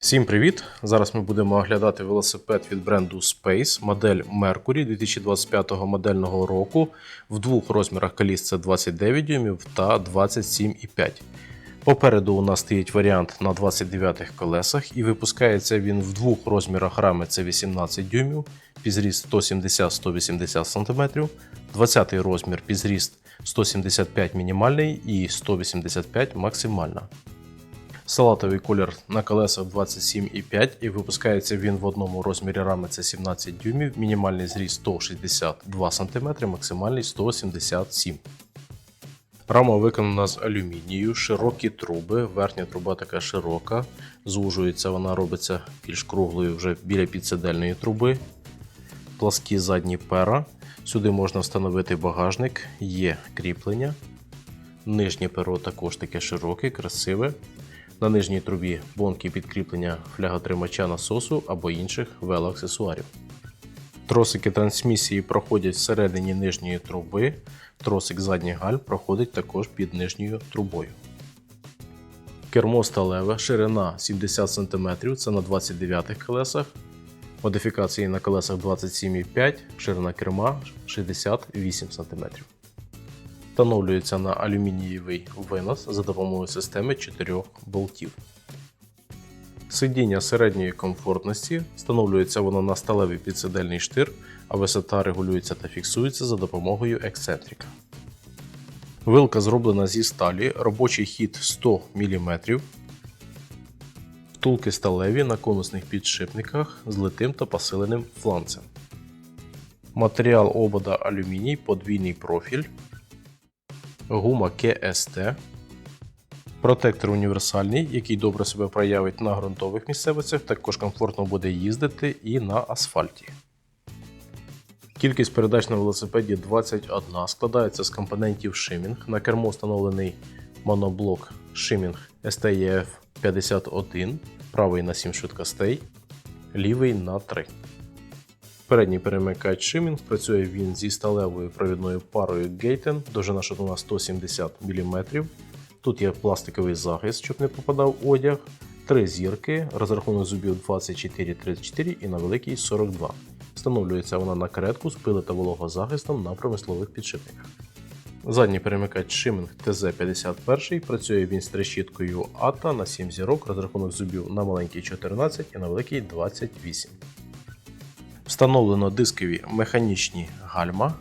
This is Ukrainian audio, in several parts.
Всім привіт! Зараз ми будемо оглядати велосипед від бренду Space, модель Mercury 2025 модельного року в двох розмірах коліс це 29 дюймів та 27,5. Попереду у нас стоїть варіант на 29 колесах і випускається він в двох розмірах рами це 18 дюймів, підзріст 170-180 см, 20 розмір підзріст 175 мінімальний і 185 максимальна. Салатовий колір на колесах 27,5 і випускається він в одному розмірі рами це 17 дюймів, мінімальний зріст 162 см, максимальний 177 Рама виконана з алюмінію, широкі труби, верхня труба така широка, звужується, вона робиться більш круглою вже біля підсидельної труби, пласкі задні пера. Сюди можна встановити багажник, є кріплення. Нижнє перо також таке широке, красиве. На нижній трубі бонки підкріплення фляготримача насосу або інших велоаксесуарів. Тросики трансмісії проходять всередині нижньої труби. Тросик задніх гальм проходить також під нижньою трубою. Кермо сталеве, ширина 70 см, це на 29 колесах. Модифікації на колесах 27,5, ширина керма 68 см. Встановлюється на алюмінієвий винос за допомогою системи 4 болтів. Сидіння середньої комфортності встановлюється воно на сталевий підсидельний штир, а висота регулюється та фіксується за допомогою ексцентрика. Вилка зроблена зі сталі, робочий хід 100 мм. Втулки сталеві на конусних підшипниках з литим та посиленим фланцем. Матеріал обода алюміній, подвійний профіль гума КСТ, протектор універсальний, який добре себе проявить на ґрунтових місцевостях, також комфортно буде їздити і на асфальті. Кількість передач на велосипеді 21, складається з компонентів шимінг. На кермо встановлений моноблок шимінг STEF 51, правий на 7 швидкостей, лівий на 3. Передній перемикач Шимінг працює він зі сталевою провідною парою Гейтен, довжина шатуна 170 мм. Тут є пластиковий захист, щоб не попадав одяг, три зірки, розрахунок зубів 24-34 і на великий 42. Встановлюється вона на каретку з пили та вологозахистом на промислових підшипниках. Задній перемикач Шимінг TZ51 працює він з трещіткою ATA на 7 зірок, розрахунок зубів на маленький 14 і на великий 28. Встановлено дискові механічні гальма,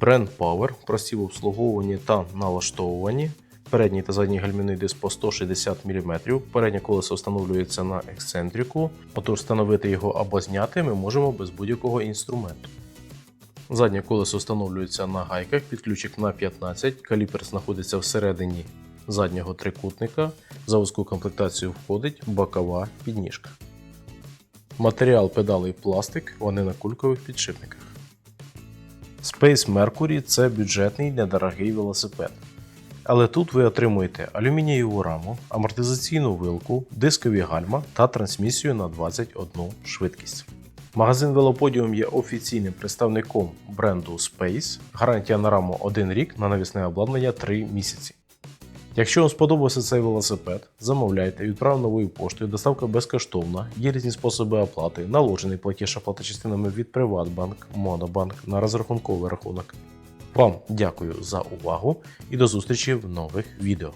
Brand Power, прості в та налаштовуванні. Передній та задній гальмівний диск по 160 мм. Переднє колесо встановлюється на ексцентрику, отож встановити його або зняти ми можемо без будь-якого інструменту. Заднє колесо встановлюється на гайках, під ключик на 15, каліпер знаходиться всередині заднього трикутника. За вузьку комплектацію входить бокова підніжка. Матеріал педалей пластик, вони на кулькових підшипниках. Space Mercury це бюджетний недорогий велосипед. Але тут ви отримуєте алюмінієву раму, амортизаційну вилку, дискові гальма та трансмісію на 21 швидкість. Магазин Велоподіум є офіційним представником бренду Space. Гарантія на раму 1 рік, на навісне обладнання 3 місяці. Якщо вам сподобався цей велосипед, замовляйте, відправ новою поштою, доставка безкоштовна, є різні способи оплати, наложений платіж оплата частинами від Приватбанк, Монобанк на розрахунковий рахунок. Вам дякую за увагу і до зустрічі в нових відео.